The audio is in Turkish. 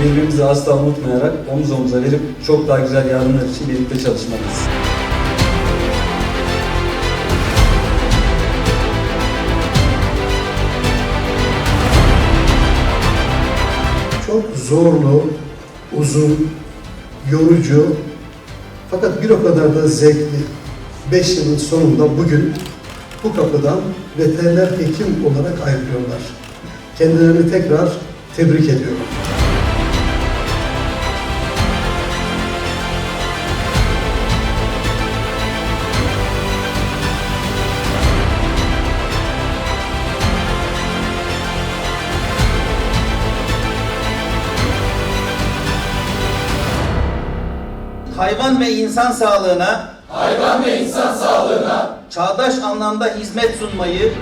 birbirimizi asla unutmayarak omuz omuza verip çok daha güzel yarınlar için birlikte çalışmalıyız. Çok zorlu, uzun, yorucu fakat bir o kadar da zevkli 5 yılın sonunda bugün bu kapıdan veteriner hekim olarak ayrılıyorlar. Kendilerini tekrar tebrik ediyorum. Hayvan ve insan sağlığına hayvan ve insan sağlığına çağdaş anlamda hizmet sunmayı